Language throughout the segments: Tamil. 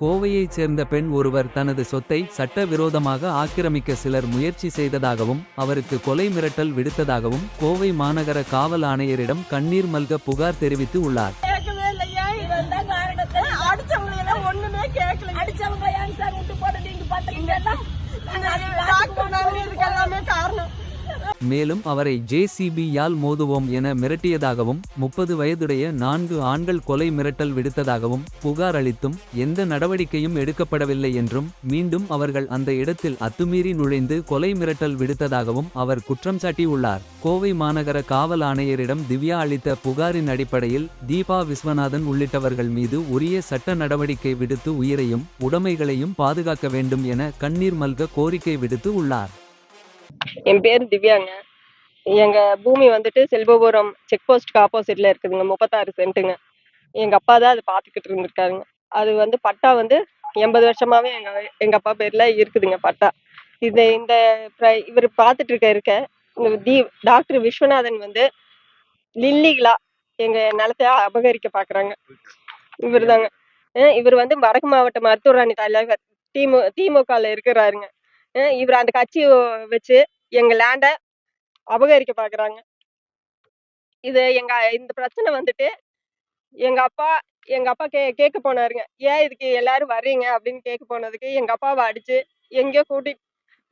கோவையைச் சேர்ந்த பெண் ஒருவர் தனது சொத்தை சட்டவிரோதமாக ஆக்கிரமிக்க சிலர் முயற்சி செய்ததாகவும் அவருக்கு கொலை மிரட்டல் விடுத்ததாகவும் கோவை மாநகர காவல் ஆணையரிடம் கண்ணீர் மல்க புகார் தெரிவித்து உள்ளார். காரணம். மேலும் அவரை ஜேசிபியால் மோதுவோம் என மிரட்டியதாகவும் முப்பது வயதுடைய நான்கு ஆண்கள் கொலை மிரட்டல் விடுத்ததாகவும் புகார் அளித்தும் எந்த நடவடிக்கையும் எடுக்கப்படவில்லை என்றும் மீண்டும் அவர்கள் அந்த இடத்தில் அத்துமீறி நுழைந்து கொலை மிரட்டல் விடுத்ததாகவும் அவர் குற்றம் சாட்டியுள்ளார். கோவை மாநகர காவல் ஆணையரிடம் திவ்யா அளித்த புகாரின் அடிப்படையில் தீபா விஸ்வநாதன் உள்ளிட்டவர்கள் மீது உரிய சட்ட நடவடிக்கை விடுத்து உயிரையும் உடைமைகளையும் பாதுகாக்க வேண்டும் என கண்ணீர் மல்க கோரிக்கை விடுத்து உள்ளார். என் பேர் திவ்யாங்க. எங்க பூமி வந்துட்டு செல்வபுரம் செக் போஸ்ட்க்கு ஆப்போசிட்ல இருக்குதுங்க முப்பத்தாறு சென்ட்டுங்க. எங்க அப்பா தான் அது பார்த்துக்கிட்டு இருந்திருக்காருங்க. அது வந்து பட்டா வந்து எண்பது வருஷமாவே எங்க எங்க அப்பா பேர்ல இருக்குதுங்க பட்டா. இது இந்த பிர- இவர் பார்த்துட்டு இருக்க இருக்க இந்த தி டாக்டர் விஸ்வநாதன் வந்து லில்லிகளா எங்க நிலத்தை அபகரிக்க பாக்குறாங்க இவர் தாங்க இவர் வந்து வடக்கு மாவட்ட மருத்துவராணி தலைவர் திமு திமுகல இருக்கிறாருங்க. இவர் அந்த கட்சி வச்சு எங்க லேண்ட அபகரிக்க பாக்குறாங்க. இது எங்க இந்த பிரச்சனை வந்துட்டு எங்க அப்பா எங்க அப்பா கே கேட்க போனாருங்க. ஏன் இதுக்கு எல்லாரும் வர்றீங்க? அப்படின்னு கேட்க போனதுக்கு எங்க அப்பாவை அடிச்சு எங்கேயோ கூட்டிட்டு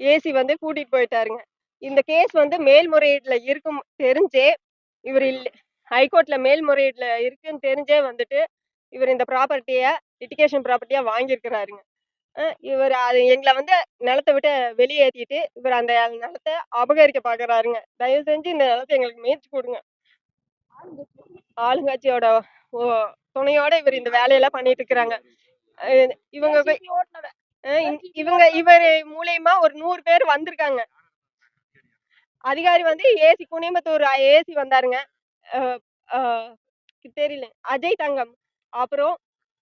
ஏசி வந்து கூட்டிட்டு போயிட்டாருங்க. இந்த கேஸ் வந்து மேல்முறையீட்டுல இருக்கும் தெரிஞ்சே இவர் இல்லை ஹைகோர்ட்ல மேல்முறையீட்டுல இருக்குன்னு தெரிஞ்சே வந்துட்டு இவர் இந்த ப்ராப்பர்ட்டிய லிட்டிகேஷன் ப்ராப்பர்ட்டியா வாங்கியிருக்கிறாருங்க. இவர் அது எங்களை வந்து நிலத்தை விட்டு வெளியேற்றிட்டு இவர் அந்த நிலத்தை அபகரிக்க பாக்குறாருங்க. தயவு செஞ்சு இந்த நிலத்தை எங்களுக்கு மீட்டு கொடுங்க. ஆளுங்கட்சியோட ஓ- துணையோட இவர் இந்த வேலையெல்லாம் பண்ணிட்டு இருக்கிறாங்க. இவங்க போய்- இவங்க இவர் மூலியமா ஒரு நூறு பேர் வந்திருக்காங்க. அதிகாரி வந்து ஏசி குனியம்புத்தூர் ஏசி வந்தாருங்க. தெரியல. அஜய் தங்கம். அப்புறம்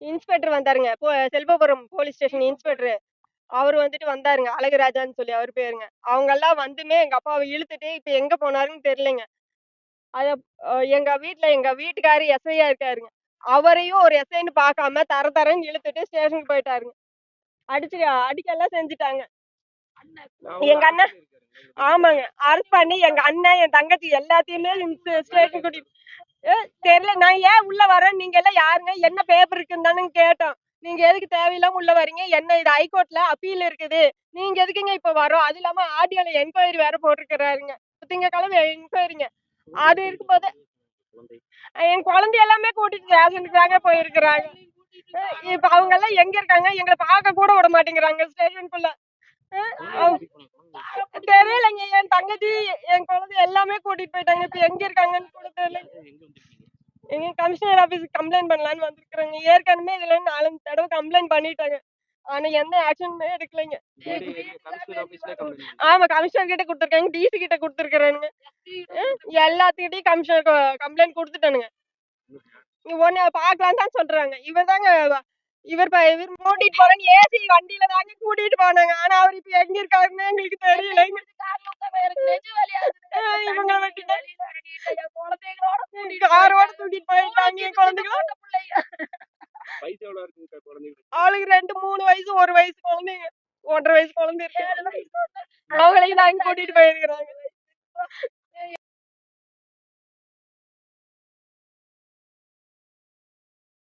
இன்ஸ்பெக்டர் வந்தாருங்க. போ- செல்வபுரம் போலீஸ் ஸ்டேஷன் இன்ஸ்பெக்டர். அவர் வந்துட்டு வந்தாருங்க. அழகுராஜான்னு சொல்லி அவர் பேருங்க. அவங்க எல்லாம் வந்துமே எங்க அப்பாவை இழுத்துட்டு இப்ப எங்க போனாருன்னு தெரியலங்க. அத எங்க வீட்ல எங்க வீட்டுக்காரு எஸ்ஐயா இருக்காருங்க. அவரையும் ஒரு எஸ்ஐன்னு பார்க்காம தர தரன்னு இழுத்துட்டு ஸ்டேஷனுக்கு போயிட்டாருங்க. அடிச்சு அடிக்கெல்லாம் செஞ்சுட்டாங்க. எங்க அண்ணன் ஆமாங்க. அரெஸ்ட் பண்ணி எங்க அண்ணன் என் தங்கச்சி எல்லாத்தையுமே ஸ்டேஷன் கூட்டிட்டு ஏ, தெரியல. நான் ஏன் உள்ள வரேன் நீங்க எல்லாம் யாருங்க? என்ன பேப்பர் இருக்குன்னு தானே கேட்டோம். நீங்க எதுக்கு தேவையில்லாம உள்ள வரீங்க? என்ன இது ஹைகோர்ட்ல அப்பீல் இருக்குது. நீங்க எதுக்குங்க இப்ப வரோம்? அது இல்லாம ஆடியோல என்கொயரி வேற போட்டிருக்கிறாருங்க. திங்கக்கிழமை என்கொயரிங்க அது இருக்கும்போது என் குழந்தை எல்லாமே கூட்டிட்டு ஸ்டேஷனுக்கு தாங்க போயிருக்கிறாங்க. இப்ப அவங்க எல்லாம் எங்க இருக்காங்க? எங்களை பார்க்க கூட விட மாட்டேங்கிறாங்க. ஸ்டேஷனுக்குள்ள தெரியலைங்க. என் தங்கச்சி என் குழந்தை எல்லாமே கூட்டிட்டு போயிட்டாங்க. இப்ப எங்க இருக்காங்கன்னு கூட தெரியல. எங்க கமிஷனர் ஆபீஸ்க்கு கம்ப்ளைண்ட் பண்ணலாம்னு வந்திருக்கிறேங்க ஏற்கனவே இதுல நாலஞ்சு தடவை கம்ப்ளைண்ட் பண்ணிட்டாங்க. ஆனா எந்த ஆக்ஷனுமே எடுக்கலைங்க. ஆமா கமிஷனர் கிட்ட கொடுத்துருக்காங்க. டிசி கிட்ட கொடுத்துருக்கானுங்க எல்லாத்துக்கிட்டையும் கமிஷனர் கம்ப்ளைண்ட் கொடுத்துட்டானுங்க. ஒன்னு பாக்கலாம் தான் சொல்றாங்க. இவர் தாங்க இவர் இவர் கூட்டிட்டு போறேன்னு ஏசி வண்டியில தாங்க கூட்டிட்டு போனாங்க. ஆனா அவர் இப்ப எங்க இருக்காருன்னு எங்களுக்கு தெரியல இவங்க விட்டுட்டு காரோட தூக்கிட்டு போயிட்டாங்க என் குழந்தைகளோட வயசு எவ்வளவு இருக்குங்க குழந்தைங்களுக்கு அவளுக்கு ரெண்டு மூணு வயசு ஒரு வயசு குழந்தைங்க ஒன்றரை வயசு குழந்தை இருக்கு அவங்களையும் நாங்க கூட்டிட்டு போயிருக்கிறாங்க.